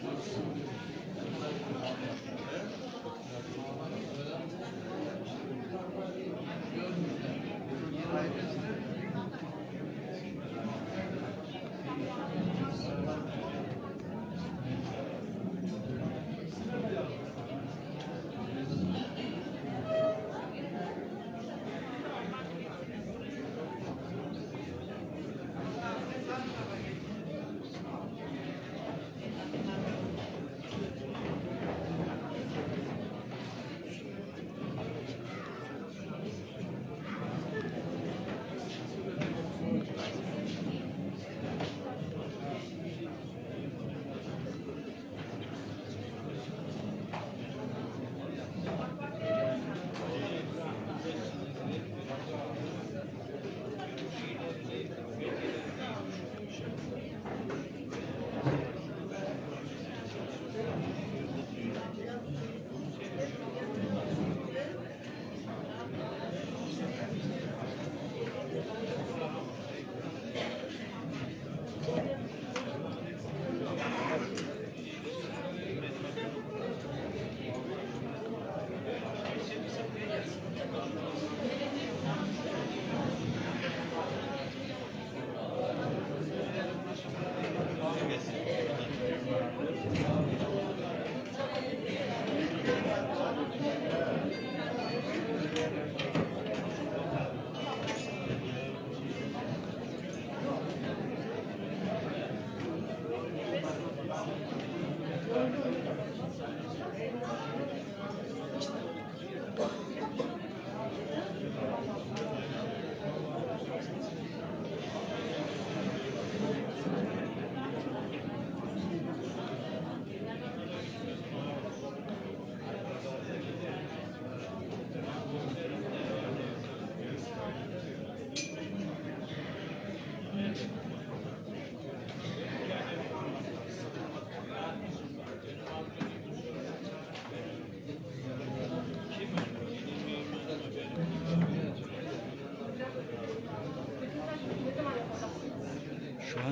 Şu an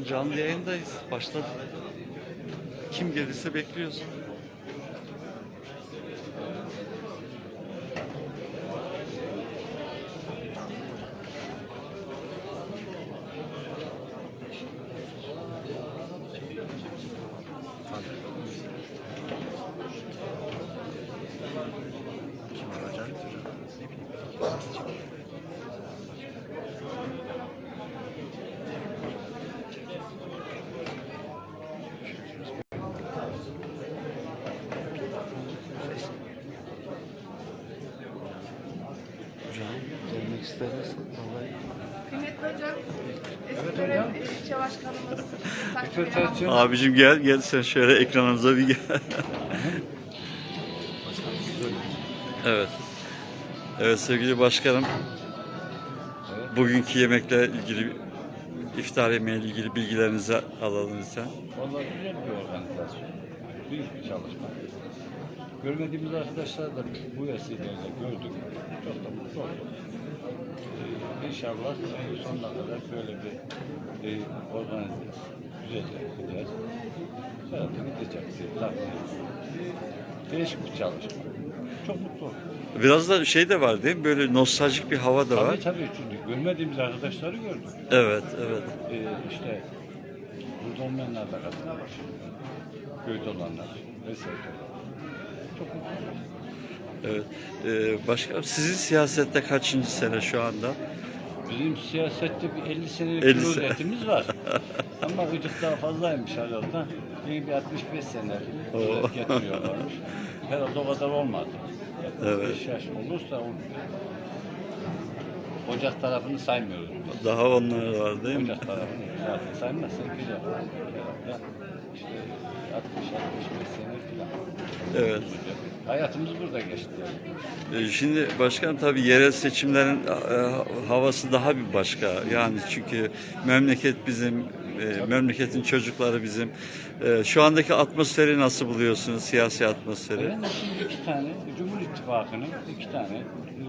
canlı yayındayız. Başladı. Kim gelirse bekliyoruz. Kim arayacaktır? Ne bileyim. Hocam gelmek isteriz. Vallahi Kıymetli hocam, eski dönem e, ilçe başkanımız Abicim gel gel sen şöyle ekranımıza bir gel. evet. Evet sevgili başkanım. Bugünkü yemekle ilgili iftar yemeğiyle ilgili bilgilerinizi alalım lütfen. Vallahi güzel bir organizasyon. Büyük bir çalışma. Görmediğimiz arkadaşlar da bu vesileyle gördük. Çok da mutlu olduk. Ee, İnşallah sonuna kadar böyle bir e, organize güzel gideceğiz. Herhalde gidecek diye tahmin ediyorum. Değişik bir çalışma. Çok mutlu olduk. Biraz da şey de var değil mi? Böyle nostaljik bir hava da var. Tabii tabii çünkü görmediğimiz arkadaşları gördük. Evet, evet. Ee, işte burada olmayanlar da katılıyor. Köyde olanlar vesaire. Çok. Evet. Ee, başkanım sizin siyasette kaçıncı sene şu anda? Bizim siyasette bir 50 senelik 50 bir sene. öğretimiz var. Ama vücut daha fazlaymış herhalde. İyi bir 65 sene öğret getiriyorlarmış. Herhalde o kadar olmadı. Evet. 5 yaş olursa olmuyor. Ocak tarafını saymıyoruz. biz. Daha onlar var değil mi? Ocak tarafını zaten saymazsak güzel. İşte 60-65 sene falan. Evet. Hayatımız burada geçti. Ee, Şimdi başkanım tabii yerel seçimlerin e, havası daha bir başka. Yani çünkü memleket bizim, e, memleketin çocukları bizim. E, Şu andaki atmosferi nasıl buluyorsunuz, siyasi atmosferi? Ben de şimdi iki tane, Cumhur İttifakı'nın iki tane e,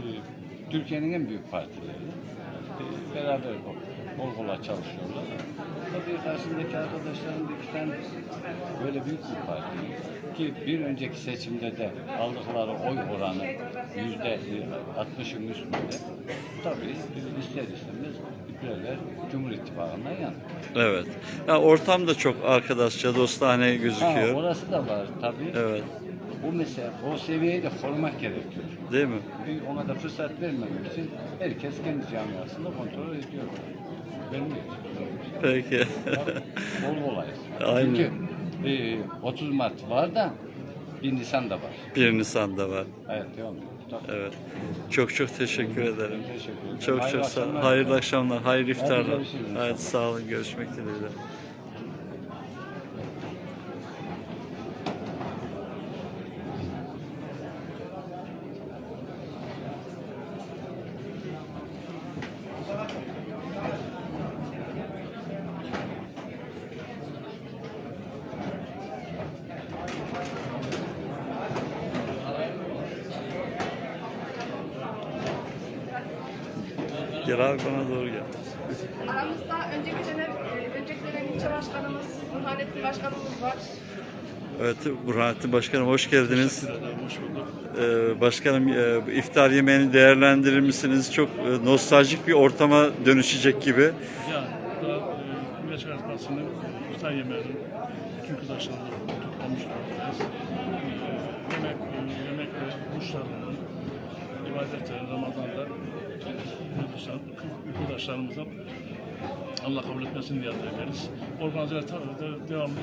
Türkiye'nin en büyük partileri e, beraber Bol bol çalışıyorlar. Tabii karşımdaki arkadaşlarım da iki tane böyle büyük bir parti. Ki bir önceki seçimde de aldıkları oy oranı yüzde 60'ın üstünde. Tabii ister istemez hükümetler Cumhur İttifakı'ndan yana. Evet. Ya ortam da çok arkadaşça, dostane Ha, gözüküyor. orası da var tabii. Evet. Bu mesela o seviyeyi de korumak gerekiyor. Değil mi? Bir ona da fırsat vermemek için herkes kendi camiasında kontrol ediyor. Benim Peki. bol ayız. Aynen. Çünkü e, 30 Mart var da 1 Nisan da var. 1 Nisan'da var. Evet devam ediyor. Evet. Çok çok teşekkür ederim. Teşekkür ederim. Çok Hayırlı çok sağ. Hayırlı akşamlar, hayırlı iftarlar. Evet, sağ olun. Görüşmek dileğiyle. Gel abi bana doğru gel. Aramızda önceki dönem, e, önceki dönem ilçe başkanımız, Burhanettin başkanımız var. Evet, Burhanettin Başkanım hoş geldiniz. Ee, başkanım e, iftar yemeğini değerlendirir misiniz? Çok e, nostaljik bir ortama dönüşecek gibi. Ya burada e, Hareket Partisi'nin iftar yemeğini bütün kızartçılarla toplamış durumdayız. E, yemek, e, yemek ve kuşlarının ibadetleri Ramazan'da arkadaşlar, arkadaşlarımıza Allah kabul etmesini niyaz ederiz. Organizeler devamlı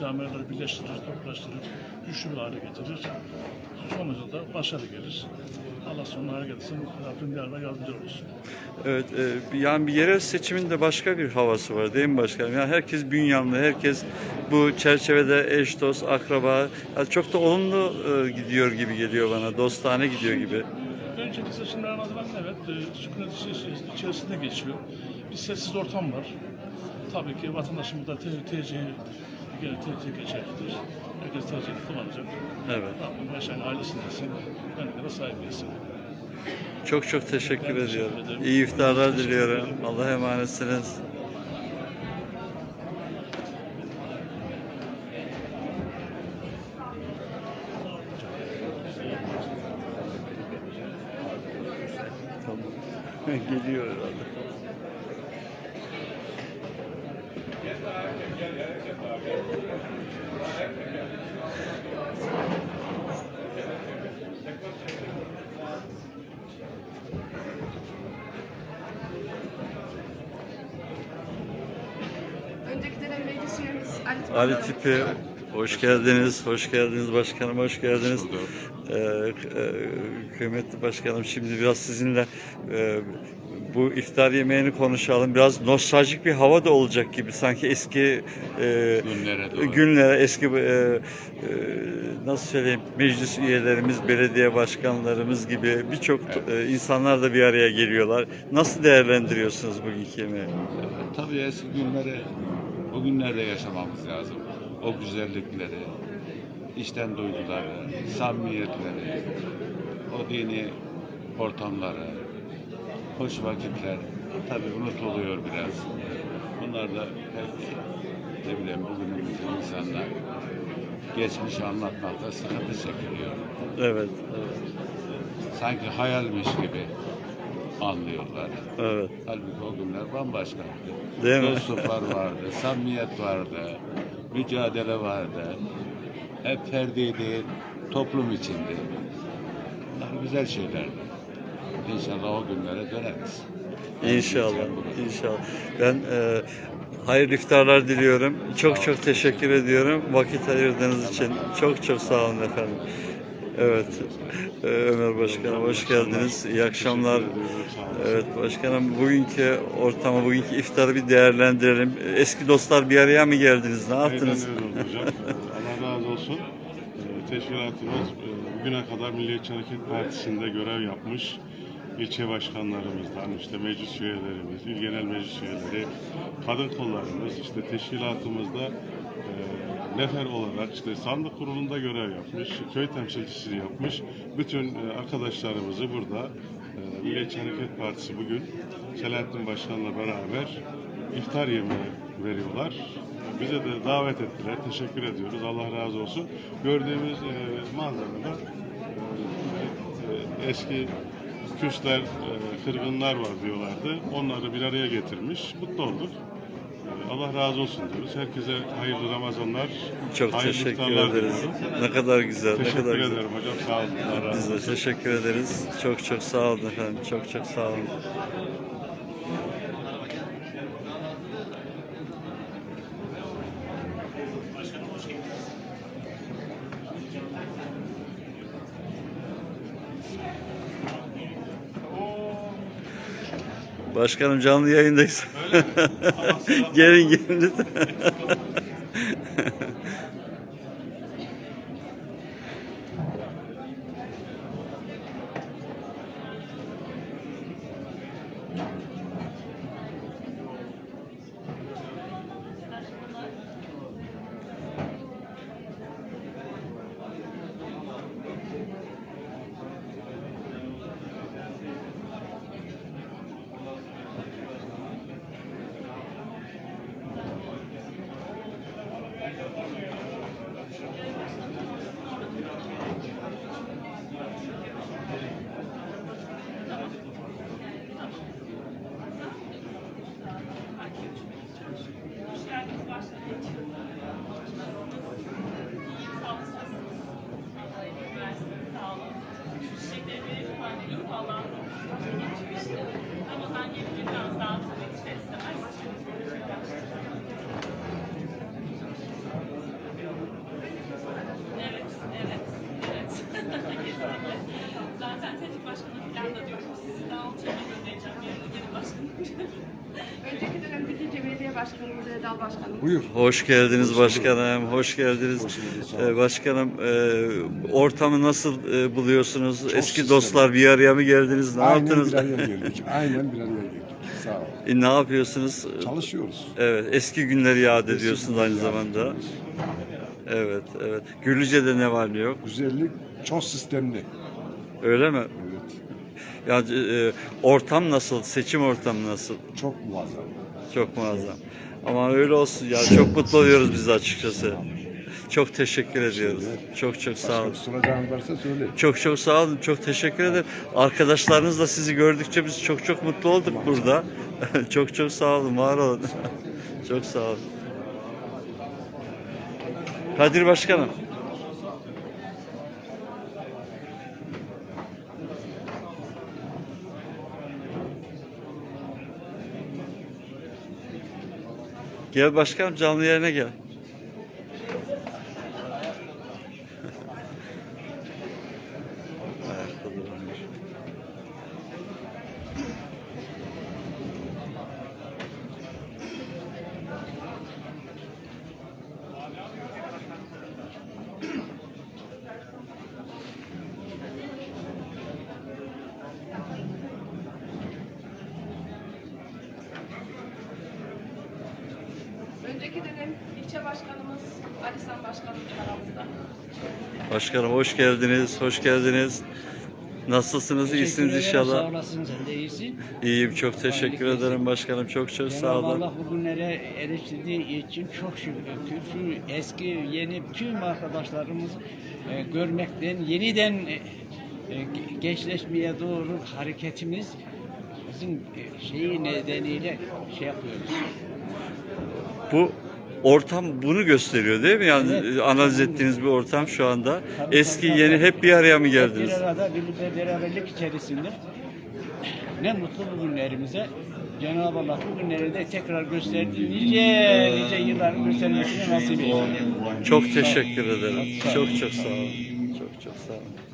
camileri birleştirir, toplaştırır, güçlü bir hale getirir. Sonucunda da başarı gelir. Allah sonuna hareket etsin. Rabbim yarına yardımcı olsun. Evet, e, yani bir yerel seçimin de başka bir havası var değil mi başkanım? Yani herkes bünyanlı, herkes bu çerçevede eş, dost, akraba. Yani çok da olumlu e, gidiyor gibi geliyor bana, dostane gidiyor gibi. Önceki seçimler nazaran evet, e, sükunet içerisinde geçiyor. Bir sessiz ortam var. Tabii ki vatandaşımız da te- tercihi gene tercih geçerlidir. Herkes tercihini kullanacak. Evet. Rabbim yaşayan ailesini etsin, kendine de sahip etsin. Çok çok teşekkür Ben teşekkür ediyorum. ederim. İyi iftarlar Teşekkür diliyorum. ederim. Allah'a emanetsiniz. Tamam. Geliyor herhalde. Önceki dönem meclis üyemiz Ali Tipi. Ali Tipi, hoş geldiniz, hoş geldiniz başkanım, hoş geldiniz. Ee, e, kıymetli başkanım, şimdi biraz sizinle e, bu iftar yemeğini konuşalım. Biraz nostaljik bir hava da olacak gibi, sanki eski e, Günlere doğru. günlere, eski e, e, nasıl söyleyeyim, meclis üyelerimiz, belediye başkanlarımız gibi birçok e, insanlar da bir araya geliyorlar. Nasıl değerlendiriyorsunuz bugünkü yemeği? Tabii eski günleri bugünlerde yaşamamız lazım. O güzellikleri, içten duyguları, samimiyetleri, o dini ortamları, hoş vakitler tabii unutuluyor biraz. Bunlar da pek ne bileyim bugünümüzün insanlar geçmişi anlatmakta sıkıntı çekiliyor. Evet, evet, Sanki hayalmiş gibi anlıyorlar. evet. Halbuki o günler bambaşkaydı. Değil mi? Dostluklar vardı, samimiyet vardı, mücadele vardı. Hep ferdi değil, toplum içindi. Bunlar güzel şeylerdi. İnşallah o günlere döneriz. İnşallah, inşallah. Ben e, hayırlı iftarlar diliyorum. Çok çok teşekkür ediyorum vakit ayırdığınız için. Çok çok sağ olun efendim. Evet, e, Ömer Başkanım hoş geldiniz. İyi akşamlar. Evet başkanım bugünkü ortamı, bugünkü iftarı bir değerlendirelim. Eski dostlar bir araya mı geldiniz? Ne yaptınız? Hocam. Allah razı olsun. Ee, Teşkilatımız e, bugüne kadar Milliyetçi Hareket Partisi'nde görev yapmış ilçe başkanlarımızdan, işte meclis üyelerimiz, il genel meclis üyeleri, kadın kollarımız, işte teşkilatımızda e, nefer olarak işte sandık kurulunda görev yapmış, köy temsilcisi yapmış. Bütün e, arkadaşlarımızı burada e, Milliyetçi Hareket Partisi bugün Selahattin Başkan'la beraber iftar yemeği veriyorlar. Bize de davet ettiler. Teşekkür ediyoruz. Allah razı olsun. Gördüğümüz e, manzarada e, eski küsler, e, kırgınlar var diyorlardı. Onları bir araya getirmiş. Mutlu olduk. E, Allah razı olsun diyoruz. Herkese hayırlı Ramazanlar. Çok hayırlı teşekkür ederiz. diliyorum. Ne kadar güzel, ne Teşekkür kadar güzel. ederim hocam. Sağ olun. Biz de teşekkür ederiz. Çok çok sağ olun efendim. Çok çok sağ olun. Başkanım canlı yayındayız. gelin gelin lütfen. Ramazan gelince biraz daha tabii ister istemez. Evet, evet, evet. Kesinlikle. Zaten Tevfik Başkan'a falan da diyorum. Sizi daha alçağa göndereceğim. Yarın gelin başkanım. Önceki dönem Bitince Belediye Erdal Başkanımız. Buyur. Hoş geldiniz başkanım, hoş geldiniz. Ee, başkanım, e, ortamı nasıl e, buluyorsunuz? Eski sistemli. dostlar bir araya mı geldiniz? Ne Aynen yaptınız? bir araya geldik. Aynen bir araya geldik. Sağ ol. E, ne yapıyorsunuz? Çalışıyoruz. Evet, eski günleri yad ediyorsunuz aynı zamanda. ediyoruz. Evet, evet. Gürlüce'de ne var ne yok? Güzellik çok sistemli. Öyle mi? Evet. Yani e, ortam nasıl? Seçim ortamı nasıl? Çok muazzam. Çok muazzam. Ama öyle olsun ya. Çok mutlu oluyoruz biz de açıkçası. Çok teşekkür ediyoruz. Çok çok sağ olun. Varsa söyle. Çok çok sağ olun. Çok teşekkür ederim. Arkadaşlarınız da sizi gördükçe biz çok çok mutlu olduk burada. çok çok sağ olun. Var olun. çok sağ olun. Kadir Başkanım. Gel başkanım canlı yerine gel. Ayakta duramıyor. Önceki dönem ilçe başkanımız Alisan Başkanımız aramızda. Başkanım hoş geldiniz, hoş geldiniz. Nasılsınız, iyisiniz Teşekkür Sağ inşallah. olasın, sen de iyisin. İyiyim, çok teşekkür ederim başkanım, çok çok sağ olun. Allah bugünlere eriştirdiği için çok şükür. Şu eski, yeni tüm arkadaşlarımızı e, görmekten, yeniden e, e, ge- gençleşmeye doğru hareketimiz bizim e, şeyi nedeniyle şey yapıyoruz. Bu ortam bunu gösteriyor değil mi? Yani Evet. e, analiz ettiğiniz bir ortam şu anda. Tabii, Eski, tabii, yeni hep bir araya mı Hep geldiniz? Bir arada bir beraberlik içerisinde ne mutlu bugünlerimize. Cenab-ı Allah bugünleri de tekrar gösterdi. Nice nice yılların göstermesini nasip eylesin. Çok teşekkür ederim. Çok çok sağ olun. Çok çok sağ olun.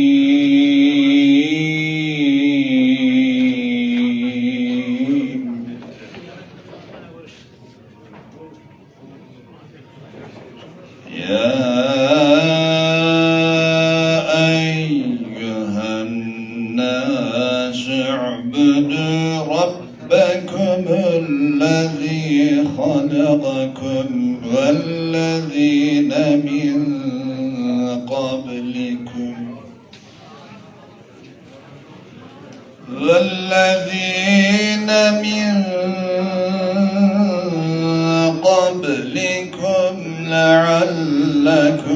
لعلكم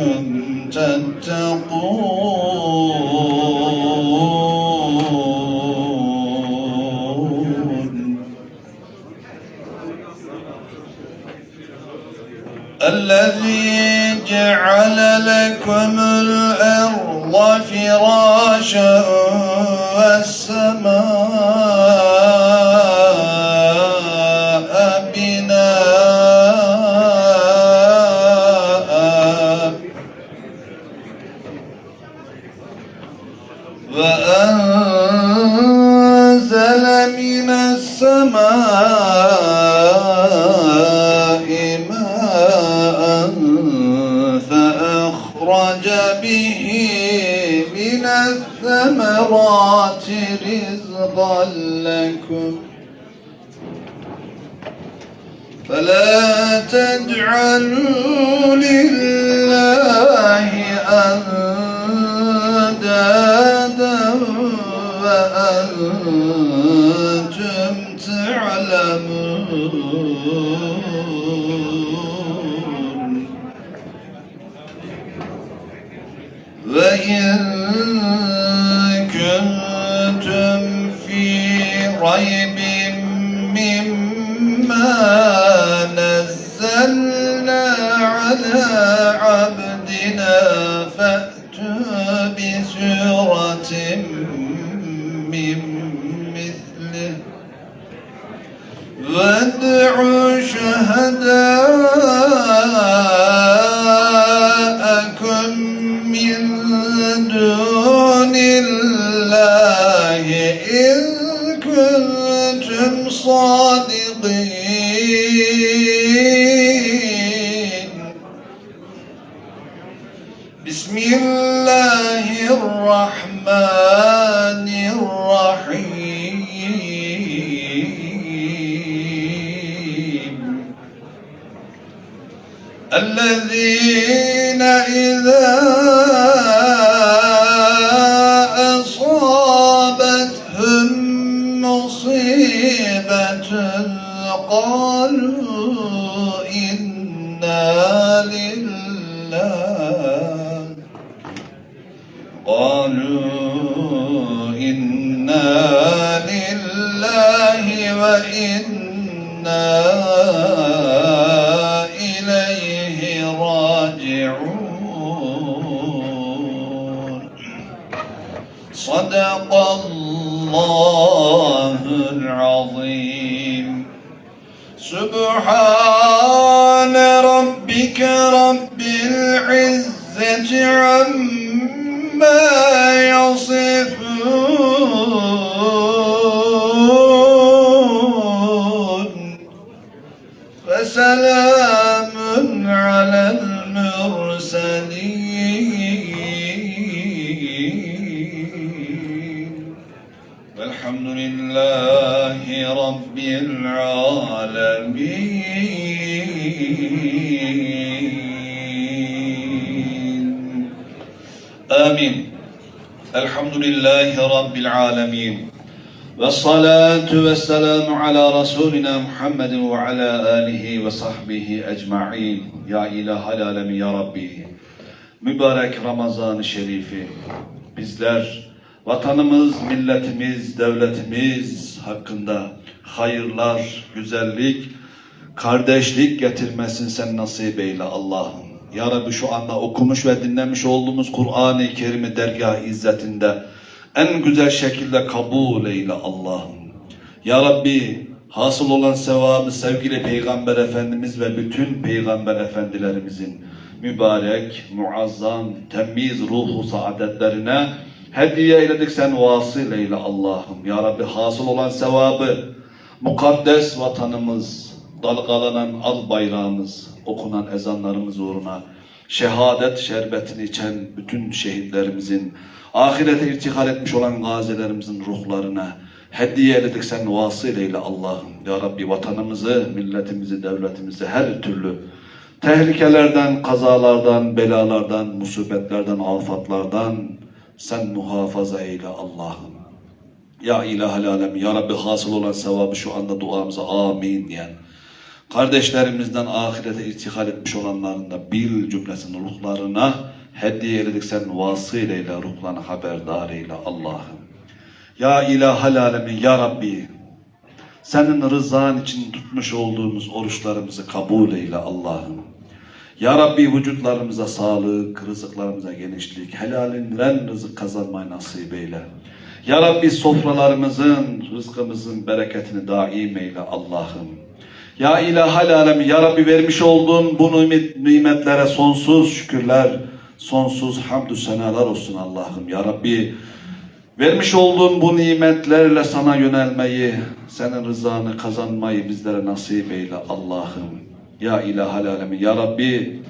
كنتم في ريب مما نزلنا على عبدنا بسم الله الرحمن الرحيم. الذين إذا إليه راجعون صدق الله العظيم سبحان ربك رب العزة عما يصفون والحمد لله رب العالمين آمين الحمد لله رب العالمين والصلاة والسلام على رسولنا محمد وعلى آله وصحبه أجمعين يا إله العالم يا Rabbi Mübarek Ramazan-ı Şerifi bizler vatanımız, milletimiz, devletimiz hakkında hayırlar, güzellik, kardeşlik getirmesin sen nasip eyle Allah'ım. Ya Rabbi şu anda okumuş ve dinlemiş olduğumuz Kur'an-ı Kerim'i dergah izzetinde en güzel şekilde kabul eyle Allah'ım. Ya Rabbi hasıl olan sevabı sevgili Peygamber Efendimiz ve bütün Peygamber Efendilerimizin mübarek, muazzam, temiz ruhu saadetlerine hediye eyledik sen vasıl Allah'ım. Ya Rabbi hasıl olan sevabı mukaddes vatanımız, dalgalanan al bayrağımız, okunan ezanlarımız uğruna şehadet şerbetini içen bütün şehitlerimizin, ahirete irtihal etmiş olan gazilerimizin ruhlarına hediye ededik sen vasıleyle Allah'ım. Ya Rabbi vatanımızı, milletimizi, devletimizi her türlü tehlikelerden, kazalardan, belalardan, musibetlerden, afatlardan sen muhafaza eyle Allah'ım. Ya ilahel alem, Ya Rabbi hasıl olan sevabı şu anda duamıza amin diyen kardeşlerimizden ahirete irtihal etmiş olanların da bil cümlesinin ruhlarına hediye eyledik sen vasıleyle ruhlarına haberdar eyle Allah'ım. Ya ilahel alemin Ya Rabbi senin rızan için tutmuş olduğumuz oruçlarımızı kabul eyle Allah'ım. Ya Rabbi vücutlarımıza sağlık, rızıklarımıza genişlik, helalinden rızık kazanmayı nasip eyle. Ya Rabbi sofralarımızın, rızkımızın bereketini daim eyle Allah'ım. Ya ilahal alemi, Ya Rabbi vermiş olduğun bu nimet, nimetlere sonsuz şükürler, sonsuz hamdü senalar olsun Allah'ım. Ya Rabbi vermiş olduğun bu nimetlerle sana yönelmeyi, senin rızanı kazanmayı bizlere nasip eyle Allah'ım. Ya ilahal alemi, Ya Rabbi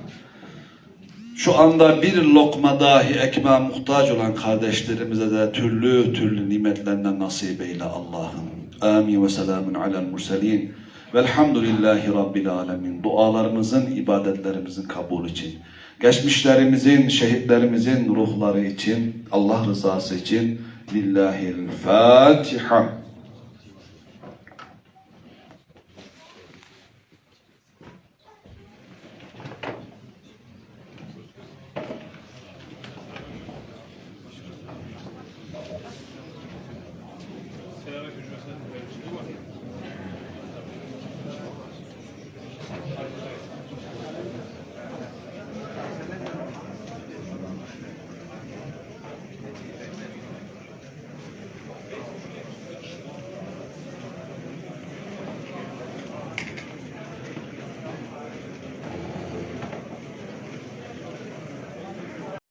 şu anda bir lokma dahi ekmeğe muhtaç olan kardeşlerimize de türlü türlü nimetlerinden nasip eyle Allah'ım. Amin ve selamun alel murselin. Velhamdülillahi Rabbil alemin. Dualarımızın, ibadetlerimizin kabul için. Geçmişlerimizin, şehitlerimizin ruhları için, Allah rızası için. Lillahil Fatiha.